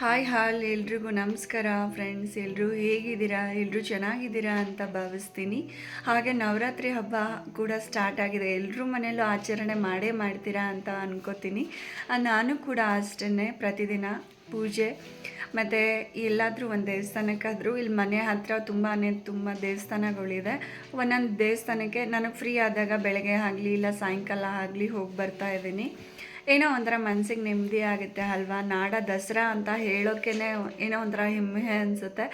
Hi ಹಾಲ್ ಎಲ್ರಿಗೂ ನಮಸ್ಕಾರ friends ಎಲ್ಲರೂ ಹೇಗಿದ್ದೀರಾ? ಎಲ್ಲರೂ ಚೆನ್ನಾಗಿದ್ದೀರಾ ಅಂತ ಭಾವಿಸ್ತೀನಿ. ಹಾಗೆ ನವರಾತ್ರಿ ಹಬ್ಬ ಕೂಡ ಸ್ಟಾರ್ಟ್ ಆಗಿದೆ. ಎಲ್ಲರೂ ಮನೆಯಲ್ಲೂ ಆಚರಣೆ ಮಾಡೇ ಮಾಡ್ತೀರಾ ಅಂತ ಅನ್ಕೋತೀನಿ. ನಾನು ಕೂಡ ಅಷ್ಟೇ ಪ್ರತಿದಿನ ಪೂಜೆ. ಮತ್ತು ಎಲ್ಲಾದರೂ ಒಂದು ದೇವಸ್ಥಾನಕ್ಕಾದರೂ ಇಲ್ಲಿ ಮನೆ ಹತ್ತಿರ ತುಂಬಾ ತುಂಬ ದೇವಸ್ಥಾನಗಳಿದೆ. ಒಂದೊಂದು ದೇವಸ್ಥಾನಕ್ಕೆ ನನಗೆ ಫ್ರೀ ಆದಾಗ ಬೆಳಗ್ಗೆ ಆಗಲಿ, ಇಲ್ಲ ಸಾಯಂಕಾಲ ಆಗಲಿ ಹೋಗಿ ಬರ್ತಾ ಇದ್ದೀನಿ. ಏನೋ ಒಂಥರ ಮನ್ಸಿಗೆ ನೆಮ್ಮದಿ ಆಗುತ್ತೆ ಅಲ್ವಾ? ನಾಡ ದಸರಾ ಅಂತ ಹೇಳೋಕ್ಕೇ ಏನೋ ಒಂಥರ ಹೆಮ್ಮೆ ಅನಿಸುತ್ತೆ.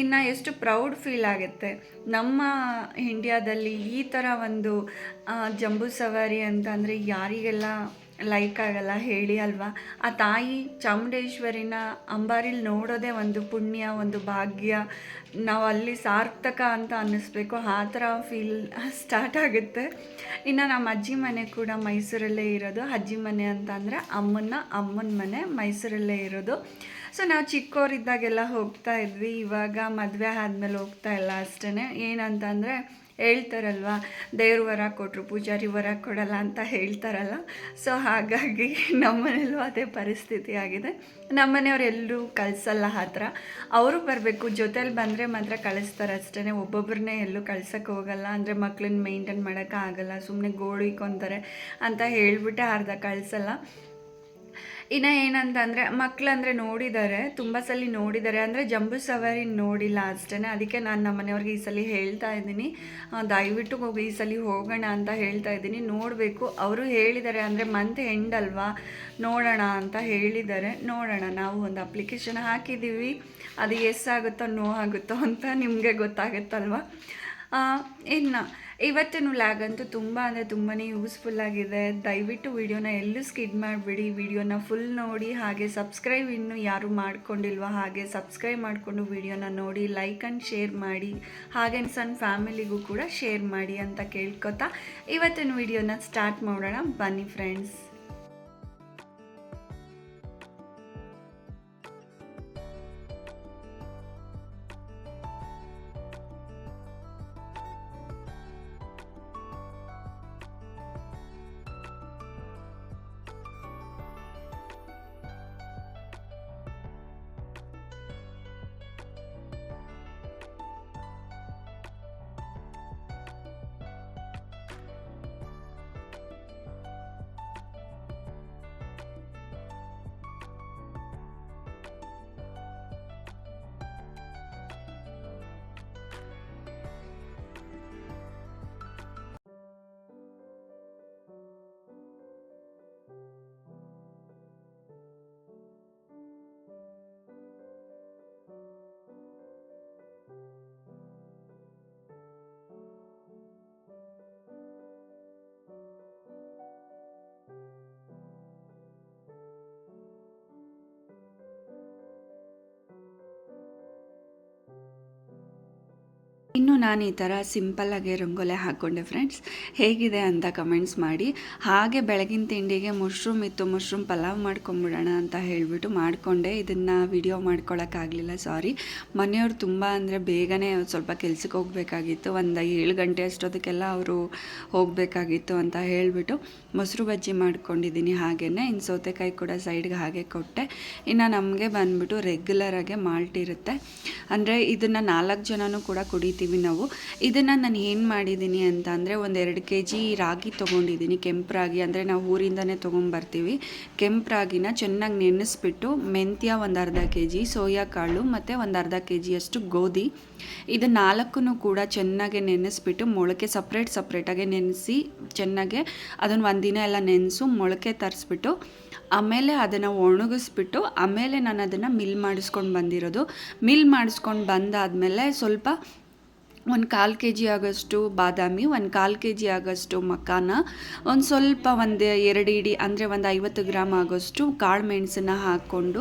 ಇನ್ನು ಎಷ್ಟು ಪ್ರೌಡ್ ಫೀಲ್ ಆಗುತ್ತೆ. ನಮ್ಮ ಇಂಡಿಯಾದಲ್ಲಿ ಈ ಥರ ಒಂದು ಜಂಬೂ ಸವಾರಿ ಅಂತ ಅಂದರೆ ಯಾರಿಗೆಲ್ಲ ಲೈಕ್ ಆಗಲ್ಲ, ಹೇಳಿ ಅಲ್ವಾ? ಆ ತಾಯಿ ಚಾಮುಂಡೇಶ್ವರಿನ ಅಂಬಾರಿಲಿ ನೋಡೋದೇ ಒಂದು ಪುಣ್ಯ, ಒಂದು ಭಾಗ್ಯ. ನಾವು ಅಲ್ಲಿ ಸಾರ್ಥಕ ಅಂತ ಅನ್ನಿಸ್ಬೇಕು. ಆ ಥರ ಫೀಲ್ ಸ್ಟಾರ್ಟ್ ಆಗುತ್ತೆ. ಇನ್ನು ನಮ್ಮ ಅಜ್ಜಿ ಮನೆ ಕೂಡ ಮೈಸೂರಲ್ಲೇ ಇರೋದು. ಅಜ್ಜಿ ಮನೆ ಅಂತ ಅಂದರೆ ಅಮ್ಮನ ಅಮ್ಮನ ಮನೆ ಮೈಸೂರಲ್ಲೇ ಇರೋದು. ಸೊ ನಾವು ಚಿಕ್ಕವರಿದ್ದಾಗೆಲ್ಲ ಹೋಗ್ತಾ ಇದ್ವಿ. ಇವಾಗ ಮದುವೆ ಆದಮೇಲೆ ಹೋಗ್ತಾ ಇಲ್ಲ ಅಷ್ಟೇ ಏನಂತ ಅಂದರೆ ಹೇಳ್ತಾರಲ್ವ? ದೇವ್ರ ವರ ಕೊಟ್ಟರು ಪೂಜಾರಿ ವರ ಕೊಡಲ್ಲ ಅಂತ ಹೇಳ್ತಾರಲ್ಲ. ಸೊ ಹಾಗಾಗಿ ನಮ್ಮನೇಲೂ ಅದೇ ಪರಿಸ್ಥಿತಿ ಆಗಿದೆ. ನಮ್ಮನೆಯವರೆಲ್ಲರೂ ಕಳಿಸಲ್ಲ ಹತ್ರ. ಅವರು ಬರಬೇಕು, ಜೊತೇಲಿ ಬಂದರೆ ಮಾತ್ರ ಕಳಿಸ್ತಾರೆ ಅಷ್ಟೇ ಒಬ್ಬೊಬ್ಬರನ್ನೇ ಎಲ್ಲೂ ಕಳ್ಸೋಕ್ಕೆ ಹೋಗಲ್ಲ. ಅಂದರೆ ಮಕ್ಳನ್ನ ಮೇಂಟೈನ್ ಮಾಡೋಕ್ಕಾಗಲ್ಲ ಸುಮ್ಮನೆ ಗೋಳಿಕೊಂತಾರೆ ಅಂತ ಹೇಳಿಬಿಟ್ಟೆ ಅರ್ಧ ಕಳಿಸಲ್ಲ. ಇನ್ನು ಏನಂತಂದರೆ ಮಕ್ಕಳಂದರೆ ನೋಡಿದ್ದಾರೆ ತುಂಬ ಸಲ ನೋಡಿದ್ದಾರೆ ಅಂದರೆ ಜಂಬೂ ಸವಾರಿ ನೋಡಿಲ್ಲ ಅಷ್ಟೇ ಅದಕ್ಕೆ ನಾನು ನಮ್ಮ ಮನೆಯವ್ರಿಗೆ ಈ ಸಲ ಹೇಳ್ತಾ ಇದ್ದೀನಿ. ದಯವಿಟ್ಟು ಹೋಗಿ ಈ ಸಲ ಹೋಗೋಣ ಅಂತ ಹೇಳ್ತಾ ಇದ್ದೀನಿ. ನೋಡಬೇಕು. ಅವರು ಹೇಳಿದ್ದಾರೆ ಅಂದರೆ ಮಂತ್ ಎಂಡ್ ಅಲ್ವಾ? ನೋಡೋಣ ಅಂತ ಹೇಳಿದ್ದಾರೆ ನೋಡೋಣ. ನಾವು ಒಂದು ಅಪ್ಲಿಕೇಶನ್ ಹಾಕಿದ್ದೀವಿ. ಅದು ಎಸ್ ಆಗುತ್ತೋ ನೋ ಆಗುತ್ತೋ ಅಂತ ನಿಮಗೆ ಗೊತ್ತಾಗುತ್ತಲ್ವ? ಇನ್ನು ಇವತ್ತಿನ ಲ್ಯಾಗ್ ಅಂತೂ ತುಂಬ ಅಂದರೆ ತುಂಬಾ ಯೂಸ್ಫುಲ್ ಆಗಿದೆ. ದಯವಿಟ್ಟು ವಿಡಿಯೋನ ಎಲ್ಲೂ ಸ್ಕಿಡ್ ಮಾಡಿಬಿಡಿ. ವಿಡಿಯೋನ ಫುಲ್ ನೋಡಿ, ಹಾಗೆ ಸಬ್ಸ್ಕ್ರೈಬ್ ಇನ್ನೂ ಯಾರು ಮಾಡ್ಕೊಂಡಿಲ್ವ, ಹಾಗೆ ಸಬ್ಸ್ಕ್ರೈಬ್ ಮಾಡಿಕೊಂಡು ವಿಡಿಯೋನ ನೋಡಿ ಲೈಕ್ ಆ್ಯಂಡ್ ಶೇರ್ ಮಾಡಿ, ಹಾಗೆ ಸಣ್ಣ ಫ್ಯಾಮಿಲಿಗೂ ಕೂಡ ಶೇರ್ ಮಾಡಿ ಅಂತ ಕೇಳ್ಕೊತಾ ಇವತ್ತಿನ ವಿಡಿಯೋನ ಸ್ಟಾರ್ಟ್ ಮಾಡೋಣ. ಬನ್ನಿ ಫ್ರೆಂಡ್ಸ್ ನಾನು ಈ ಥರ ಸಿಂಪಲ್ಲಾಗಿ ರಂಗೋಲೆ ಹಾಕ್ಕೊಂಡೆ ಫ್ರೆಂಡ್ಸ್ ಹೇಗಿದೆ ಅಂತ ಕಮೆಂಟ್ಸ್ ಮಾಡಿ. ಹಾಗೆ ಬೆಳಗಿನ ತಿಂಡಿಗೆ ಮಶ್ರೂಮ್ ಇತ್ತು ಮಶ್ರೂಮ್ ಪಲಾವ್ ಮಾಡ್ಕೊಂಬಿಡೋಣ ಅಂತ ಹೇಳಿಬಿಟ್ಟು ಮಾಡಿಕೊಂಡೆ. ಇದನ್ನು ವಿಡಿಯೋ ಮಾಡ್ಕೊಳಕ್ಕಾಗಲಿಲ್ಲ ಸಾರಿ ಮನೆಯವ್ರು ತುಂಬ ಅಂದರೆ ಬೇಗನೆ ಸ್ವಲ್ಪ ಕೆಲ್ಸಕ್ಕೆ ಹೋಗಬೇಕಾಗಿತ್ತು. ಒಂದು ಏಳು ಗಂಟೆ ಅಷ್ಟೊತ್ತಿಗೆಲ್ಲ ಅವರು ಹೋಗಬೇಕಾಗಿತ್ತು ಅಂತ ಹೇಳಿಬಿಟ್ಟು ಮೊಸರು ಬಜ್ಜಿ ಮಾಡ್ಕೊಂಡಿದ್ದೀನಿ ಹಾಗೇ ಇನ್ನು ಸೌತೆಕಾಯಿ ಕೂಡ ಸೈಡ್ಗೆ ಹಾಗೆ ಕೊಟ್ಟೆ. ಇನ್ನು ನಮಗೆ ಬಂದ್ಬಿಟ್ಟು ರೆಗ್ಯುಲರಾಗೆ ಮಾಲ್ಟ್ ಇರುತ್ತೆ. ಅಂದರೆ ಇದನ್ನು ನಾಲ್ಕು ಜನನೂ ಕೂಡ ಕುಡಿತೀವಿ. ನಾವು. ಇದನ್ನು ನಾನು ಏನು ಮಾಡಿದ್ದೀನಿ ಅಂತ ಅಂದರೆ ಒಂದು ಎರಡು ಕೆ ಜಿ ರಾಗಿ ತೊಗೊಂಡಿದ್ದೀನಿ, ಕೆಂಪು ರಾಗಿ. ಅಂದರೆ ನಾವು ಊರಿಂದನೇ ತೊಗೊಂಬರ್ತೀವಿ ಕೆಂಪು ರಾಗಿನ ಚೆನ್ನಾಗಿ ನೆನೆಸ್ಬಿಟ್ಟು ಮೆಂತ್ಯ ಒಂದು ಅರ್ಧ ಕೆ ಜಿ ಸೋಯಾ ಕಾಳು ಮತ್ತು ಒಂದು ಅರ್ಧ ಕೆ ಜಿಯಷ್ಟು ಗೋಧಿ. ಇದು ನಾಲ್ಕು ಕೂಡ ಚೆನ್ನಾಗಿ ನೆನೆಸ್ಬಿಟ್ಟು ಮೊಳಕೆ ಸಪ್ರೇಟ್ ಸಪ್ರೇಟಾಗಿ ನೆನೆಸಿ ಚೆನ್ನಾಗೆ ಅದನ್ನು ಒಂದಿನ ಎಲ್ಲ ನೆನೆಸು, ಮೊಳಕೆ ತರಿಸ್ಬಿಟ್ಟು ಆಮೇಲೆ ಅದನ್ನು ಒಣಗಿಸ್ಬಿಟ್ಟು ಆಮೇಲೆ ನಾನು ಅದನ್ನು ಮಿಲ್ ಮಾಡಿಸ್ಕೊಂಡು ಬಂದಿರೋದು. ಮಿಲ್ ಮಾಡಿಸ್ಕೊಂಡು ಬಂದಾದಮೇಲೆ ಸ್ವಲ್ಪ ಒಂದು ಕಾಲು ಕೆ ಜಿ ಆಗೋಷ್ಟು ಬಾದಾಮಿ, ಒಂದು ಕಾಲು ಕೆ ಜಿ ಆಗೋಷ್ಟು ಮಕಾನ ಒಂದು ಸ್ವಲ್ಪ ಒಂದು ಎರಡು ಇಡಿ, ಅಂದರೆ ಒಂದು ಐವತ್ತು ಗ್ರಾಮ್ ಆಗೋಷ್ಟು ಕಾಳು ಮೆಣಸನ್ನ ಹಾಕ್ಕೊಂಡು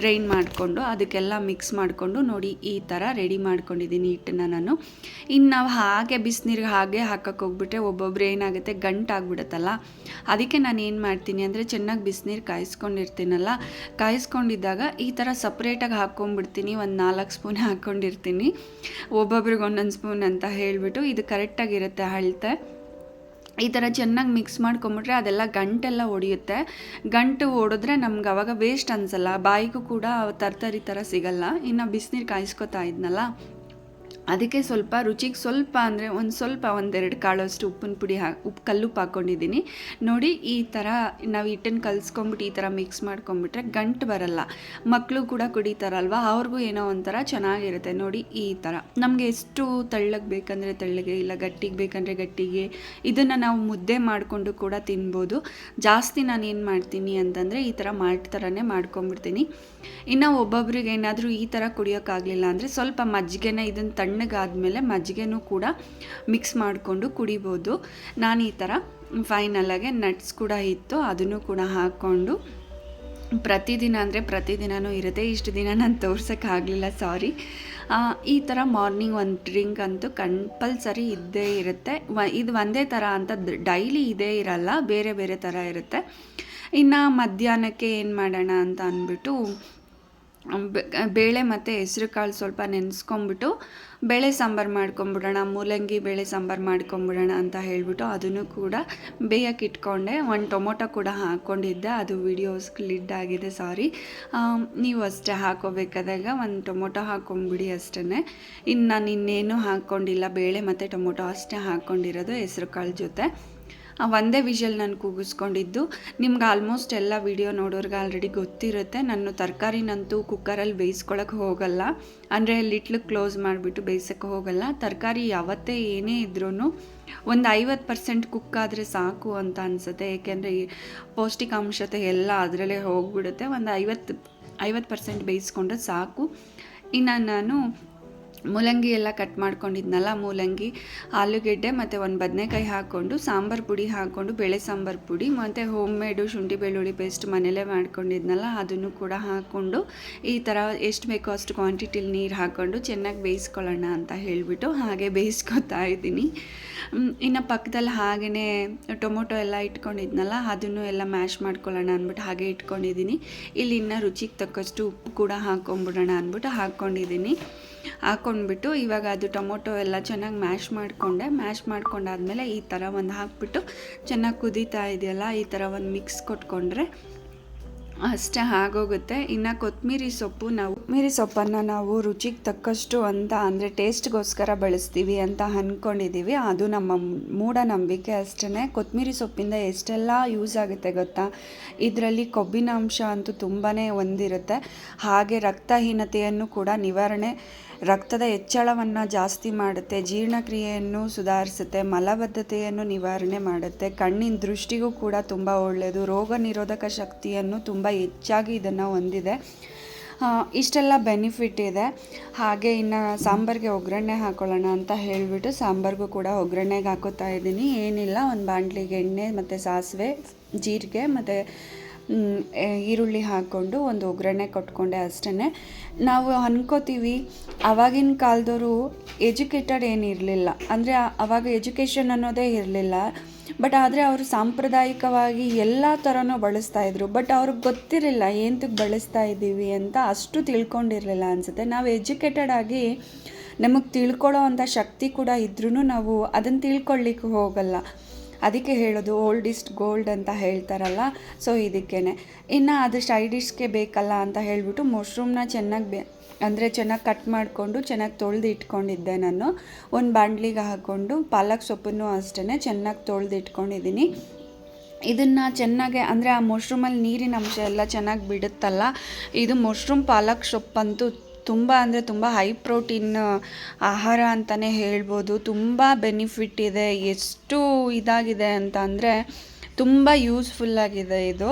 ಗ್ರೈಂಡ್ ಮಾಡಿಕೊಂಡು ಅದಕ್ಕೆಲ್ಲ ಮಿಕ್ಸ್ ಮಾಡಿಕೊಂಡು ನೋಡಿ ಈ ಥರ ರೆಡಿ ಮಾಡ್ಕೊಂಡಿದ್ದೀನಿ ಹಿಟ್ಟನ್ನ ನಾನು. ಇನ್ನು ನಾವು ಹಾಗೆ ಬಿಸಿನೀರಿಗೆ ಹಾಗೆ ಹಾಕಕ್ಕೆ ಹೋಗ್ಬಿಟ್ರೆ ಒಬ್ಬೊಬ್ರು ಏನಾಗುತ್ತೆ ಗಂಟಾಗ್ಬಿಡುತ್ತಲ್ಲ ಅದಕ್ಕೆ ನಾನು ಏನು ಮಾಡ್ತೀನಿ ಅಂದರೆ ಚೆನ್ನಾಗಿ ಬಿಸಿನೀರು ಕಾಯಿಸ್ಕೊಂಡಿರ್ತೀನಲ್ಲ, ಕಾಯಿಸ್ಕೊಂಡಿದ್ದಾಗ ಈ ಥರ ಸಪ್ರೇಟಾಗಿ ಹಾಕ್ಕೊಂಡ್ಬಿಡ್ತೀನಿ ಒಂದು ನಾಲ್ಕು ಸ್ಪೂನ್ ಹಾಕ್ಕೊಂಡಿರ್ತೀನಿ ಒಬ್ಬೊಬ್ರಿಗೆ ಒಂದೊಂದು ಸ್ಪೂನ್ ಅಂತ ಹೇಳಿಬಿಟ್ಟು ಇದು ಕರೆಕ್ಟಾಗಿರುತ್ತೆ ಅಳತೆ. ಈ ಥರ ಚೆನ್ನಾಗಿ ಮಿಕ್ಸ್ ಮಾಡ್ಕೊಂಬಿಟ್ರೆ ಅದೆಲ್ಲ ಗಂಟೆಲ್ಲ ಒಡೆಯುತ್ತೆ. ಗಂಟು ಓಡಿದ್ರೆ ನಮ್ಗೆ ಅವಾಗ ವೇಸ್ಟ್ ಅನಿಸಲ್ಲ. ಬಾಯಿಗೂ ಕೂಡ ತರ್ತರಿ ಥರ ಸಿಗಲ್ಲ. ಇನ್ನು ಬಿಸಿನೀರು ಕಾಯಿಸ್ಕೊತಾ ಇದ್ನಲ್ಲ? ಅದಕ್ಕೆ ಸ್ವಲ್ಪ ರುಚಿಗೆ ಸ್ವಲ್ಪ ಅಂದರೆ ಒಂದು ಸ್ವಲ್ಪ ಒಂದೆರಡು ಕಾಳಷ್ಟು ಉಪ್ಪಿನ ಪುಡಿ ಹಾ ಉಪ್ಪು ಕಲ್ಲುಪ್ಪು ಹಾಕ್ಕೊಂಡಿದ್ದೀನಿ. ನೋಡಿ ಈ ಥರ ನಾವು ಹಿಟ್ಟನ್ನು ಕಲಿಸ್ಕೊಂಬಿಟ್ಟು ಈ ಥರ ಮಿಕ್ಸ್ ಮಾಡ್ಕೊಂಬಿಟ್ರೆ ಗಂಟು ಬರಲ್ಲ. ಮಕ್ಕಳು ಕೂಡ ಕುಡಿತಾರಲ್ವ? ಅವ್ರಿಗೂ ಏನೋ ಒಂಥರ ಚೆನ್ನಾಗಿರುತ್ತೆ. ನೋಡಿ ಈ ಥರ. ನಮಗೆ ಎಷ್ಟು ತೆಳ್ಳಗೆ ಬೇಕಂದರೆ ತೆಳ್ಳಗೆ, ಇಲ್ಲ ಗಟ್ಟಿಗೆ ಬೇಕಂದರೆ ಗಟ್ಟಿಗೆ, ಇದನ್ನು ನಾವು ಮುದ್ದೆ ಮಾಡಿಕೊಂಡು ಕೂಡ ತಿನ್ಬೋದು. ಜಾಸ್ತಿ ನಾನು ಏನು ಮಾಡ್ತೀನಿ ಅಂತಂದರೆ ಈ ಥರ ಮಾಲ್ಟ್ ಥರನೇ ಮಾಡ್ಕೊಂಬಿಡ್ತೀನಿ. ಇನ್ನು ಒಬ್ಬೊಬ್ರಿಗೆ ಏನಾದರೂ ಈ ಥರ ಕುಡಿಯೋಕ್ಕಾಗಲಿಲ್ಲ ಅಂದರೆ ಸ್ವಲ್ಪ ಮಜ್ಜಿಗೆನ ಇದನ್ನು ತಣ್ಣಗಾದ್ಮೇಲೆ ಮಜ್ಜಿಗೆನೂ ಕೂಡ ಮಿಕ್ಸ್ ಮಾಡಿಕೊಂಡು ಕುಡಿಬೋದು. ನಾನು ಈ ಥರ ಫೈನಲಾಗೆ ನಟ್ಸ್ ಕೂಡ ಇತ್ತು, ಅದನ್ನು ಕೂಡ ಹಾಕ್ಕೊಂಡು ಪ್ರತಿದಿನ ಅಂದರೆ ಪ್ರತಿದಿನವೂ ಇರುತ್ತೆ. ಇಷ್ಟು ದಿನ ನಾನು ತೋರ್ಸೋಕ್ಕಾಗಲಿಲ್ಲ ಸಾರಿ ಈ ಥರ ಮಾರ್ನಿಂಗ್ ಒಂದು ಡ್ರಿಂಕ್ ಅಂತೂ ಕಂಪಲ್ಸರಿ ಇದ್ದೇ ಇರುತ್ತೆ. ವ, ಇದು ಒಂದೇ ಥರ ಅಂತ ಡೈಲಿ ಇದೇ ಇರಲ್ಲ, ಬೇರೆ ಬೇರೆ ಥರ ಇರುತ್ತೆ. ಇನ್ನು ಮಧ್ಯಾಹ್ನಕ್ಕೆ ಏನು ಮಾಡೋಣ ಅಂತ ಅಂದ್ಬಿಟ್ಟು ಬೇಳೆ ಮತ್ತು ಹೆಸ್ರು ಕಾಳು ಸ್ವಲ್ಪ ನೆನೆಸ್ಕೊಂಬಿಟ್ಟು ಬೇಳೆ ಸಾಂಬಾರು ಮಾಡ್ಕೊಂಬಿಡೋಣ, ಮೂಲಂಗಿ ಬೇಳೆ ಸಾಂಬಾರು ಮಾಡ್ಕೊಂಬಿಡೋಣ ಅಂತ ಹೇಳಿಬಿಟ್ಟು ಅದನ್ನು ಕೂಡ ಬೇಯಕ್ಕೆ ಇಟ್ಕೊಂಡೆ. ಒಂದು ಟೊಮೊಟೊ ಕೂಡ ಹಾಕ್ಕೊಂಡಿದ್ದೆ. ಅದು ವಿಡಿಯೋಸ್ ಕ್ಲಿಡ್ ಆಗಿದೆ ಸಾರಿ ನೀವು ಅಷ್ಟೇ ಹಾಕೋಬೇಕಾದಾಗ ಒಂದು ಟೊಮೊಟೊ ಹಾಕ್ಕೊಂಬಿಡಿ ಅಷ್ಟೇ ಇನ್ನು ನಾನು ಇನ್ನೇನು ಹಾಕ್ಕೊಂಡಿಲ್ಲ, ಬೇಳೆ ಮತ್ತು ಟೊಮೊಟೊ ಅಷ್ಟೇ ಹಾಕ್ಕೊಂಡಿರೋದು ಹೆಸ್ರು ಕಾಳು ಜೊತೆ. ಒಂದೇ ವಿಷಲ್ ನಾನು ಕೂಗಿಸ್ಕೊಂಡಿದ್ದು. ನಿಮ್ಗೆ ಆಲ್ಮೋಸ್ಟ್ ಎಲ್ಲ ವಿಡಿಯೋ ನೋಡೋರ್ಗೆ ಆಲ್ರೆಡಿ ಗೊತ್ತಿರುತ್ತೆ. ನಾನು ತರಕಾರಿನಂತೂ ಕುಕ್ಕರಲ್ಲಿ ಬೇಯಿಸ್ಕೊಳಕ್ಕೆ ಹೋಗಲ್ಲ. ಅಂದರೆ ಲಿಟ್ಲು ಕ್ಲೋಸ್ ಮಾಡಿಬಿಟ್ಟು ಬೇಯಿಸೋಕ್ಕೆ ಹೋಗಲ್ಲ. ತರಕಾರಿ ಯಾವತ್ತೇ ಏನೇ ಇದ್ರೂ ಒಂದು ಐವತ್ತು ಪರ್ಸೆಂಟ್ ಕುಕ್ ಆದರೆ ಸಾಕು ಅಂತ ಅನಿಸುತ್ತೆ. ಏಕೆಂದರೆ ಪೌಷ್ಟಿಕಾಂಶತೆ ಎಲ್ಲ ಅದರಲ್ಲೇ ಹೋಗಿಬಿಡುತ್ತೆ. ಒಂದು ಐವತ್ತು ಐವತ್ತು ಪರ್ಸೆಂಟ್ ಬೇಯಿಸ್ಕೊಂಡ್ರೆ ಸಾಕು. ಇನ್ನು ನಾನು ಮೂಲಂಗಿ ಎಲ್ಲ ಕಟ್ ಮಾಡ್ಕೊಂಡಿದ್ನಲ್ಲ ಮೂಲಂಗಿ, ಆಲೂಗೆಡ್ಡೆ ಮತ್ತು ಒಂದು ಬದನೆಕಾಯಿ ಹಾಕ್ಕೊಂಡು ಸಾಂಬಾರು ಪುಡಿ ಹಾಕ್ಕೊಂಡು ಬೇಳೆ ಸಾಂಬಾರು ಪುಡಿ ಮತ್ತು ಹೋಮ್ ಮೇಡು ಶುಂಠಿ ಬೆಳ್ಳುಳ್ಳಿ ಪೇಸ್ಟ್ ಮನೇಲೇ ಮಾಡ್ಕೊಂಡಿದ್ನಲ್ಲ, ಅದನ್ನು ಕೂಡ ಹಾಕ್ಕೊಂಡು ಈ ಥರ ಎಷ್ಟು ಬೇಕೋ ಅಷ್ಟು ಕ್ವಾಂಟಿಟಿಲಿ ನೀರು ಹಾಕ್ಕೊಂಡು ಚೆನ್ನಾಗಿ ಬೇಯಿಸ್ಕೊಳ್ಳೋಣ ಅಂತ ಹೇಳಿಬಿಟ್ಟು ಹಾಗೆ ಬೇಯಿಸ್ಕೊತಾ ಇದ್ದೀನಿ. ಇನ್ನು ಪಕ್ಕದಲ್ಲಿ ಹಾಗೆಯೇ ಟೊಮೊಟೊ ಎಲ್ಲ ಇಟ್ಕೊಂಡಿದ್ನಲ್ಲ, ಅದನ್ನು ಎಲ್ಲ ಮ್ಯಾಶ್ ಮಾಡ್ಕೊಳ್ಳೋಣ ಅಂದ್ಬಿಟ್ಟು ಹಾಗೆ ಇಟ್ಕೊಂಡಿದ್ದೀನಿ. ಇಲ್ಲಿ ಇನ್ನು ರುಚಿಗೆ ತಕ್ಕಷ್ಟು ಉಪ್ಪು ಕೂಡ ಹಾಕ್ಕೊಂಬಿಡೋಣ ಅಂದ್ಬಿಟ್ಟು ಹಾಕ್ಕೊಂಡಿದ್ದೀನಿ ಹಾಕ್ಕೊಂಡ್ಬಿಟ್ಟು ಇವಾಗ ಅದು ಟೊಮೊಟೊ ಎಲ್ಲ ಚೆನ್ನಾಗಿ ಮ್ಯಾಶ್ ಮಾಡಿಕೊಂಡೆ. ಮ್ಯಾಶ್ ಮಾಡ್ಕೊಂಡಾದ್ಮೇಲೆ ಈ ಥರ ಒಂದು ಹಾಕ್ಬಿಟ್ಟು ಚೆನ್ನಾಗಿ ಕುದೀತಾ ಇದೆಯಲ್ಲ, ಈ ಥರ ಒಂದು ಮಿಕ್ಸ್ ಕೊಟ್ಕೊಂಡ್ರೆ ಅಷ್ಟೇ ಆಗೋಗುತ್ತೆ. ಇನ್ನು ಕೊತ್ತಂಬರಿ ಸೊಪ್ಪು ನಾವು ಕೊತ್ತಂಬರಿ ಸೊಪ್ಪನ್ನು ನಾವು ರುಚಿಗೆ ತಕ್ಕಷ್ಟು ಅಂತ, ಅಂದರೆ ಟೇಸ್ಟ್ಗೋಸ್ಕರ ಬಳಸ್ತೀವಿ ಅಂತ ಅಂದ್ಕೊಂಡಿದ್ದೀವಿ ಅದು ನಮ್ಮ ಮೂಢನಂಬಿಕೆ ಅಷ್ಟೇ ಕೊತ್ತಂಬರಿ ಸೊಪ್ಪಿಂದ ಎಷ್ಟೆಲ್ಲ ಯೂಸ್ ಆಗುತ್ತೆ ಗೊತ್ತಾ? ಇದರಲ್ಲಿ ಕೊಬ್ಬಿನ ಅಂಶ ಅಂತೂ ತುಂಬಾ ಒಂದಿರುತ್ತೆ. ಹಾಗೆ ರಕ್ತಹೀನತೆಯನ್ನು ಕೂಡ ನಿವಾರಣೆ ರಕ್ತದ ಹೆಚ್ಚಳವನ್ನು ಜಾಸ್ತಿ ಮಾಡುತ್ತೆ, ಜೀರ್ಣಕ್ರಿಯೆಯನ್ನು ಸುಧಾರಿಸುತ್ತೆ, ಮಲಬದ್ಧತೆಯನ್ನು ನಿವಾರಣೆ ಮಾಡುತ್ತೆ, ಕಣ್ಣಿನ ದೃಷ್ಟಿಗೂ ಕೂಡ ತುಂಬ ಒಳ್ಳೆಯದು ರೋಗ ನಿರೋಧಕ ಶಕ್ತಿಯನ್ನು ತುಂಬ ಹೆಚ್ಚಾಗಿ ಇದನ್ನು ಹೊಂದಿದೆ. ಇಷ್ಟೆಲ್ಲ ಬೆನಿಫಿಟ್ ಇದೆ. ಹಾಗೆ ಇನ್ನು ಸಾಂಬಾರಿಗೆ ಒಗ್ಗರಣೆ ಹಾಕೊಳ್ಳೋಣ ಅಂತ ಹೇಳಿಬಿಟ್ಟು ಸಾಂಬಾರಿಗೂ ಕೂಡ ಒಗ್ಗರಣೆಗೆ ಹಾಕೋತಾ ಇದ್ದೀನಿ. ಏನಿಲ್ಲ, ಒಂದು ಬಾಂಡ್ಲಿಗೆ ಎಣ್ಣೆ ಮತ್ತು ಸಾಸಿವೆ, ಜೀರಿಗೆ ಮತ್ತು ಈರುಳ್ಳಿ ಹಾಕ್ಕೊಂಡು ಒಂದು ಒಗ್ಗರಣೆ ಕೊಟ್ಕೊಂಡೆ ಅಷ್ಟೇ ನಾವು ಅನ್ಕೋತೀವಿ ಆವಾಗಿನ ಕಾಲದವರು ಎಜುಕೇಟೆಡ್ ಏನಿರಲಿಲ್ಲ ಅಂದರೆ ಆವಾಗ ಎಜುಕೇಷನ್ ಅನ್ನೋದೇ ಇರಲಿಲ್ಲ. ಬಟ್ ಆದರೆ ಅವರು ಸಾಂಪ್ರದಾಯಿಕವಾಗಿ ಎಲ್ಲ ಥರನೂ ಬಳಸ್ತಾಯಿದ್ರು ಬಟ್ ಅವ್ರಿಗೆ ಗೊತ್ತಿರಲಿಲ್ಲ ಎಂತಕ್ಕೆ ಬಳಸ್ತಾ ಇದ್ದೀವಿ? ಅಂತ ಅಷ್ಟು ತಿಳ್ಕೊಂಡಿರಲಿಲ್ಲ ಅನಿಸುತ್ತೆ. ನಾವು ಎಜುಕೇಟೆಡ್ ಆಗಿ ನಮಗೆ ತಿಳ್ಕೊಳ್ಳೋ ಅಂಥ ಶಕ್ತಿ ಕೂಡ ಇದ್ರೂ ನಾವು ಅದನ್ನು ತಿಳ್ಕೊಳ್ಳಿಕ್ಕೆ ಹೋಗಲ್ಲ. ಅದಕ್ಕೆ ಹೇಳೋದು ಓಲ್ಡ್ ಇಸ್ಟ್ ಗೋಲ್ಡ್ ಅಂತ ಹೇಳ್ತಾರಲ್ಲ ಸೊ ಇದಕ್ಕೇ ಇನ್ನು ಅದು ಸೈಡ್ ಡಿಶ್ಗೆ ಬೇಕಲ್ಲ ಅಂತ ಹೇಳಿಬಿಟ್ಟು ಮಶ್ರೂಮ್ನ ಚೆನ್ನಾಗಿ ಬೆ ಅಂದರೆ ಚೆನ್ನಾಗಿ ಕಟ್ ಮಾಡಿಕೊಂಡು ಚೆನ್ನಾಗಿ ತೊಳೆದು ಇಟ್ಕೊಂಡಿದ್ದೆ ನಾನು. ಒಂದು ಬಾಂಡ್ಲಿಗೆ ಹಾಕ್ಕೊಂಡು ಪಾಲಕ್ ಸೊಪ್ಪನ್ನು ಅಷ್ಟೇ ಚೆನ್ನಾಗಿ ತೊಳೆದು ಇಟ್ಕೊಂಡಿದ್ದೀನಿ ಇದನ್ನು ಚೆನ್ನಾಗೆ ಅಂದರೆ ಆ ಮಶ್ರೂಮಲ್ಲಿ ನೀರಿನ ಅಂಶ ಎಲ್ಲ ಚೆನ್ನಾಗಿ ಬಿಡುತ್ತಲ್ಲ, ಇದು ಮಶ್ರೂಮ್ ಪಾಲಕ್ ಸೊಪ್ಪಂತೂ ತುಂಬ ಅಂದರೆ ತುಂಬ ಹೈ ಪ್ರೋಟೀನ್ ಆಹಾರ ಅಂತಲೇ ಹೇಳ್ಬೋದು. ತುಂಬ ಬೆನಿಫಿಟ್ ಇದೆ. ಎಷ್ಟು ಇದಾಗಿದೆ ಅಂತ ಅಂದರೆ ತುಂಬ ಯೂಸ್ಫುಲ್ಲಾಗಿದೆ ಇದು.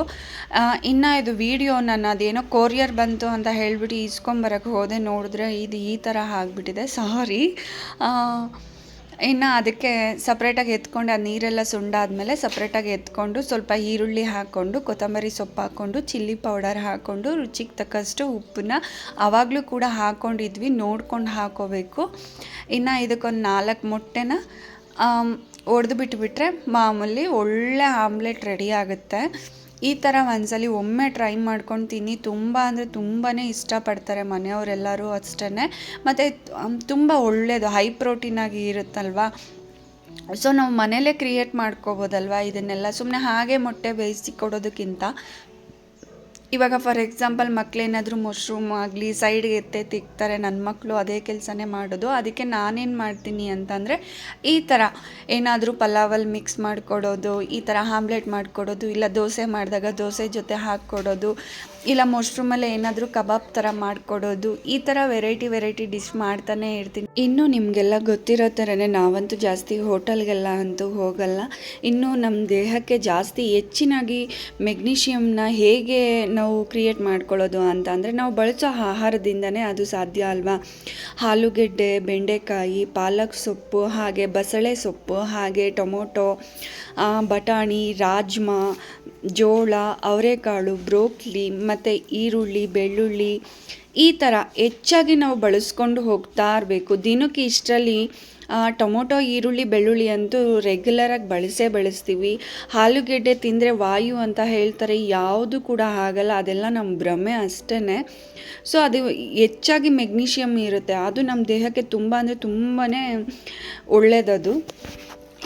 ಇನ್ನು ಇದು ವೀಡಿಯೋ ನಾನು ಅದೇನೋ ಕೊರಿಯರ್ ಬಂತು ಅಂತ ಹೇಳಿಬಿಟ್ಟು ಇಸ್ಕೊಂಬರಕ್ಕೆ ಹೋದೆ ನೋಡಿದ್ರೆ ಇದು ಈ ಥರ ಆಗಿಬಿಟ್ಟಿದೆ. ಸಾರಿ ಇನ್ನು ಅದಕ್ಕೆ ಸಪ್ರೇಟಾಗಿ ಎತ್ಕೊಂಡು ಆ ನೀರೆಲ್ಲ ಸುಂಡಾದಮೇಲೆ ಸಪ್ರೇಟಾಗಿ ಎತ್ಕೊಂಡು ಸ್ವಲ್ಪ ಈರುಳ್ಳಿ ಹಾಕ್ಕೊಂಡು, ಕೊತ್ತಂಬರಿ ಸೊಪ್ಪು ಹಾಕ್ಕೊಂಡು, ಚಿಲ್ಲಿ ಪೌಡರ್ ಹಾಕ್ಕೊಂಡು, ರುಚಿಗೆ ತಕ್ಕಷ್ಟು ಉಪ್ಪನ್ನ ಆವಾಗಲೂ ಕೂಡ ಹಾಕ್ಕೊಂಡಿದ್ವಿ ನೋಡ್ಕೊಂಡು ಹಾಕೋಬೇಕು. ಇನ್ನು ಇದಕ್ಕೊಂದು ನಾಲ್ಕು ಮೊಟ್ಟೆನ ಒಡೆದು ಬಿಟ್ಬಿಟ್ರೆ ಮಾಮೂಲಿ ಒಳ್ಳೆ ಆಮ್ಲೆಟ್ ರೆಡಿ ಆಗುತ್ತೆ. ಈ ಥರ ಒಂದ್ಸಲಿ ಒಮ್ಮೆ ಟ್ರೈ ಮಾಡ್ಕೊಂಡು ತಿನ್ನಿ. ತುಂಬ ಅಂದರೆ ತುಂಬಾ ಇಷ್ಟಪಡ್ತಾರೆ ಮನೆಯವರೆಲ್ಲರೂ ಅಷ್ಟೇ ಮತ್ತು ತುಂಬ ಒಳ್ಳೆಯದು ಹೈ ಪ್ರೋಟೀನಾಗಿ ಇರುತ್ತಲ್ವ? ಸೊ ನಾವು ಮನೇಲೇ ಕ್ರಿಯೇಟ್ ಮಾಡ್ಕೋಬೋದಲ್ವ ಇದನ್ನೆಲ್ಲ? ಸುಮ್ಮನೆ ಹಾಗೆ ಮೊಟ್ಟೆ ಬೇಯಿಸಿ ಕೊಡೋದಕ್ಕಿಂತ. ಇವಾಗ ಫಾರ್ ಎಕ್ಸಾಂಪಲ್ ಮಕ್ಕಳೇನಾದರೂ ಮಶ್ರೂಮ್ ಆಗಲಿ ಸೈಡ್ಗೆ ಎತ್ತೆ ತಿಕ್ತಾರೆ ನನ್ನ ಮಕ್ಕಳು ಅದೇ ಕೆಲಸನೇ ಮಾಡೋದು, ಅದಕ್ಕೆ ನಾನೇನು ಮಾಡ್ತೀನಿ ಅಂತಂದರೆ ಈ ಥರ ಏನಾದರೂ ಪಲಾವಲ್ಲಿ ಮಿಕ್ಸ್ ಮಾಡಿಕೊಡೋದು, ಈ ಥರ ಆಮ್ಲೆಟ್ ಮಾಡಿಕೊಡೋದು, ಇಲ್ಲ ದೋಸೆ ಮಾಡಿದಾಗ ದೋಸೆ ಜೊತೆ ಹಾಕ್ಕೊಡೋದು ಇಲ್ಲ ಮಶ್ರೂಮಲ್ಲೇ ಏನಾದರೂ ಕಬಾಬ್ ಥರ ಮಾಡಿಕೊಡೋದು, ಈ ಥರ ವೆರೈಟಿ ವೆರೈಟಿ ಡಿಶ್ ಮಾಡ್ತಾನೆ ಇರ್ತೀನಿ. ಇನ್ನು ನಿಮಗೆಲ್ಲ ಗೊತ್ತಿರೋ ಥರನೇ ನಾವಂತೂ ಜಾಸ್ತಿ ಹೋಟೆಲ್ಗೆಲ್ಲ ಅಂತೂ ಹೋಗಲ್ಲ. ಇನ್ನು ನಮ್ಮ ದೇಹಕ್ಕೆ ಜಾಸ್ತಿ ಹೆಚ್ಚಿನಾಗಿ ಮೆಗ್ನೀಷಿಯಂನ ಹೇಗೆ ನಾವು ಕ್ರಿಯೇಟ್ ಮಾಡ್ಕೊಳ್ಳೋದು ಅಂತ ಅಂದರೆ ನಾವು ಬಳಸೋ ಆಹಾರದಿಂದನೇ ಅದು ಸಾಧ್ಯ ಅಲ್ವಾ? ಆಲೂಗೆಡ್ಡೆ, ಬೆಂಡೆಕಾಯಿ, ಪಾಲಕ್ ಸೊಪ್ಪು, ಹಾಗೆ ಬಸಳೆ ಸೊಪ್ಪು, ಹಾಗೆ ಟೊಮೊಟೊ ಬಟಾಣಿ, ರಾಜ್ಮಾ ಜೋಳ, ಅವರೆಕಾಳು, ಬ್ರೋಕ್ಲಿ ಮತ್ತು ಈರುಳ್ಳಿ, ಬೆಳ್ಳುಳ್ಳಿ ಈ ಥರ ಹೆಚ್ಚಾಗಿ ನಾವು ಬಳಸ್ಕೊಂಡು ಹೋಗ್ತಾ ಇರಬೇಕು. ದಿನಕ್ಕೆ ಇಷ್ಟರಲ್ಲಿ ಟೊಮೊಟೊ, ಈರುಳ್ಳಿ, ಬೆಳ್ಳುಳ್ಳಿ ಅಂತೂ ರೆಗ್ಯುಲರಾಗಿ ಬಳಸೇ ಬಳಸ್ತೀವಿ. ಆಲೂಗೆಡ್ಡೆ ತಿಂದರೆ ವಾಯು ಅಂತ ಹೇಳ್ತಾರೆ, ಯಾವುದು ಕೂಡ ಆಗಲ್ಲ, ಅದೆಲ್ಲ ನಮ್ಮ ಭ್ರಮೆ ಅಷ್ಟೇ ಸೊ ಅದು ಹೆಚ್ಚಾಗಿ ಮೆಗ್ನೀಷಿಯಮ್ ಇರುತ್ತೆ. ಅದು ನಮ್ಮ ದೇಹಕ್ಕೆ ತುಂಬ ಅಂದರೆ ತುಂಬಾ ಒಳ್ಳೆಯದದು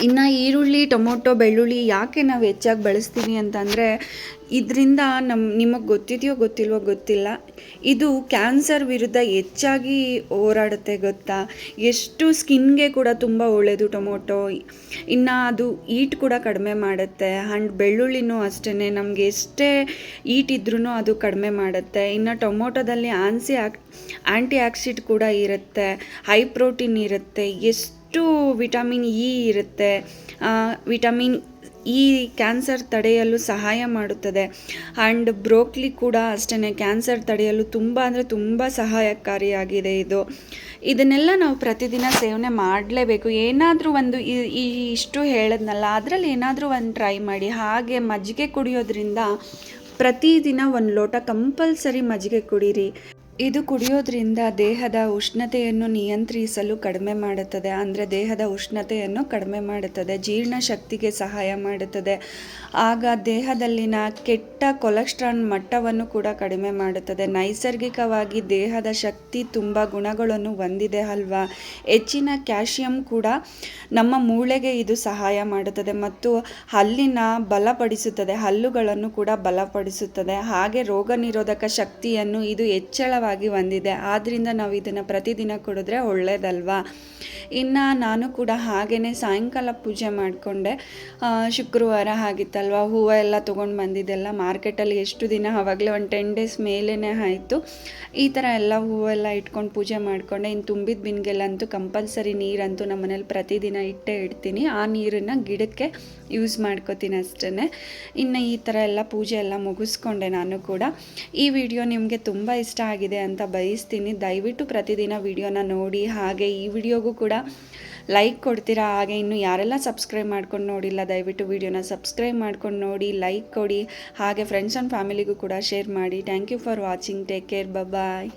ಇನ್ನು ಈರುಳ್ಳಿ, ಟೊಮೊಟೊ, ಬೆಳ್ಳುಳ್ಳಿ ಯಾಕೆ ನಾವು ಹೆಚ್ಚಾಗಿ ಬಳಸ್ತೀವಿ ಅಂತಂದರೆ ಇದರಿಂದ ನಮ್ಮ ನಿಮಗೆ ಗೊತ್ತಿದೆಯೋ ಗೊತ್ತಿಲ್ವೋ ಗೊತ್ತಿಲ್ಲ. ಇದು ಕ್ಯಾನ್ಸರ್ ವಿರುದ್ಧ ಹೆಚ್ಚಾಗಿ ಹೋರಾಡುತ್ತೆ ಗೊತ್ತಾ? ಎಷ್ಟು ಸ್ಕಿನ್ಗೆ ಕೂಡ ತುಂಬ ಒಳ್ಳೆಯದು ಟೊಮೊಟೊ. ಇನ್ನು ಅದು ಈಟ್ ಕೂಡ ಕಡಿಮೆ ಮಾಡುತ್ತೆ. ಆ್ಯಂಡ್ ಬೆಳ್ಳುಳ್ಳಿನೂ ಅಷ್ಟೇ ನಮಗೆ ಎಷ್ಟೇ ಈಟ್ ಇದ್ರೂ ಅದು ಕಡಿಮೆ ಮಾಡುತ್ತೆ. ಇನ್ನು ಟೊಮೊಟೊದಲ್ಲಿ ಆನ್ಸಿ ಆಕ್ ಆ್ಯಂಟಿ ಆಕ್ಸಿಡ್ ಕೂಡ ಇರುತ್ತೆ. ಹೈ ಪ್ರೋಟೀನ್ ಇರುತ್ತೆ. ಎಷ್ಟು ವಿಟಮಿನ್ ಇ ಇರುತ್ತೆ. ವಿಟಮಿನ್ ಈ ಕ್ಯಾನ್ಸರ್ ತಡೆಯಲು ಸಹಾಯ ಮಾಡುತ್ತದೆ. ಆ್ಯಂಡ್ ಬ್ರೋಕ್ಲಿ ಕೂಡ ಅಷ್ಟೇ ಕ್ಯಾನ್ಸರ್ ತಡೆಯಲು ತುಂಬ ಅಂದರೆ ತುಂಬ ಸಹಾಯಕಾರಿಯಾಗಿದೆ ಇದು. ಇದನ್ನೆಲ್ಲ ನಾವು ಪ್ರತಿದಿನ ಸೇವನೆ ಮಾಡಲೇಬೇಕು. ಏನಾದರೂ ಒಂದು ಈ ಇಷ್ಟು ಹೇಳದ್ನಲ್ಲ, ಅದರಲ್ಲಿ ಏನಾದರೂ ಒಂದು ಟ್ರೈ ಮಾಡಿ. ಹಾಗೆ ಮಜ್ಜಿಗೆ ಕುಡಿಯೋದ್ರಿಂದ ಪ್ರತಿದಿನ ಒಂದು ಲೋಟ ಕಂಪಲ್ಸರಿ ಮಜ್ಜಿಗೆ ಕುಡೀರಿ. ಇದು ಕುಡಿಯೋದ್ರಿಂದ ದೇಹದ ಉಷ್ಣತೆಯನ್ನು ನಿಯಂತ್ರಿಸಲು ಕಡಿಮೆ ಮಾಡುತ್ತದೆ. ಅಂದರೆ ದೇಹದ ಉಷ್ಣತೆಯನ್ನು ಕಡಿಮೆ ಮಾಡುತ್ತದೆ. ಜೀರ್ಣಶಕ್ತಿಗೆ ಸಹಾಯ ಮಾಡುತ್ತದೆ. ಆಗ ದೇಹದಲ್ಲಿನ ಕೆಟ್ಟ ಕೊಲೆಸ್ಟ್ರಾಲ್ ಮಟ್ಟವನ್ನು ಕೂಡ ಕಡಿಮೆ ಮಾಡುತ್ತದೆ. ನೈಸರ್ಗಿಕವಾಗಿ ದೇಹದ ಶಕ್ತಿ ತುಂಬ ಗುಣಗಳನ್ನು ಹೊಂದಿದೆ ಅಲ್ವಾ? ಹೆಚ್ಚಿನ ಕ್ಯಾಲ್ಶಿಯಂ ಕೂಡ ನಮ್ಮ ಮೂಳೆಗೆ ಇದು ಸಹಾಯ ಮಾಡುತ್ತದೆ ಮತ್ತು ಹಲ್ಲಿನ ಬಲಪಡಿಸುತ್ತದೆ. ಹಲ್ಲುಗಳನ್ನು ಕೂಡ ಬಲಪಡಿಸುತ್ತದೆ. ಹಾಗೆ ರೋಗ ನಿರೋಧಕ ಶಕ್ತಿಯನ್ನು ಇದು ಹೆಚ್ಚಳವಾಗಿ ಹೊಂದಿದೆ ಆದ್ದರಿಂದ ನಾವು ಇದನ್ನು ಪ್ರತಿದಿನ ಕುಡಿದ್ರೆ ಒಳ್ಳೆಯದಲ್ವಾ ಇನ್ನು ನಾನು ಕೂಡ ಹಾಗೆಯೇ ಸಾಯಂಕಾಲ ಪೂಜೆ ಮಾಡಿಕೊಂಡೆ. ಶುಕ್ರವಾರ ಆಗಿತ್ತಲ್ವ? ಹೂವು ಎಲ್ಲ ತೊಗೊಂಡು ಬಂದಿದ್ದೆಲ್ಲ ಮಾರ್ಕೆಟಲ್ಲಿ ಎಷ್ಟು ದಿನ? ಆವಾಗಲೇ ಒಂದು ಟೆನ್ ಡೇಸ್ ಮೇಲೇ ಆಯಿತು. ಈ ಥರ ಎಲ್ಲ ಹೂವೆಲ್ಲ ಇಟ್ಕೊಂಡು ಪೂಜೆ ಮಾಡಿಕೊಂಡೆ. ಇನ್ನು ತುಂಬಿದ ಬಿನ್ಗೆಲ್ಲಂತೂ ಕಂಪಲ್ಸರಿ ನೀರಂತೂ ನಮ್ಮ ಮನೇಲಿ ಪ್ರತಿದಿನ ಇಟ್ಟೇ ಇಡ್ತೀನಿ. ಆ ನೀರನ್ನು ಗಿಡಕ್ಕೆ ಯೂಸ್ ಮಾಡ್ಕೋತೀನಿ ಅಷ್ಟೇ ಇನ್ನು ಈ ಥರ ಎಲ್ಲ ಪೂಜೆ ಎಲ್ಲ ಮುಗಿಸ್ಕೊಂಡೆ ನಾನು ಕೂಡ. ಈ ವಿಡಿಯೋ ನಿಮಗೆ ತುಂಬ ಇಷ್ಟ ಆಗಿದೆ ಅಂತ ಬಯಸ್ತೀನಿ. ದಯವಿಟ್ಟು ಪ್ರತಿದಿನ ವಿಡಿಯೋನ ನೋಡಿ, ಹಾಗೆ ಈ ವಿಡಿಯೋಗೂ ಕೂಡ ಲೈಕ್ ಕೊಡ್ತೀರಾ? ಹಾಗೆ ಇನ್ನು ಯಾರೆಲ್ಲ ಸಬ್ಸ್ಕ್ರೈಬ್ ಮಾಡ್ಕೊಂಡು ನೋಡಿಲ್ಲ, ದಯವಿಟ್ಟು ವಿಡಿಯೋನ ಸಬ್ಸ್ಕ್ರೈಬ್ ಮಾಡ್ಕೊಂಡು ನೋಡಿ, ಲೈಕ್ ಕೊಡಿ. ಹಾಗೆ ಫ್ರೆಂಡ್ಸ್ ಆ್ಯಂಡ್ ಫ್ಯಾಮಿಲಿಗೂ ಕೂಡ ಶೇರ್ ಮಾಡಿ. Thank you for watching take care bye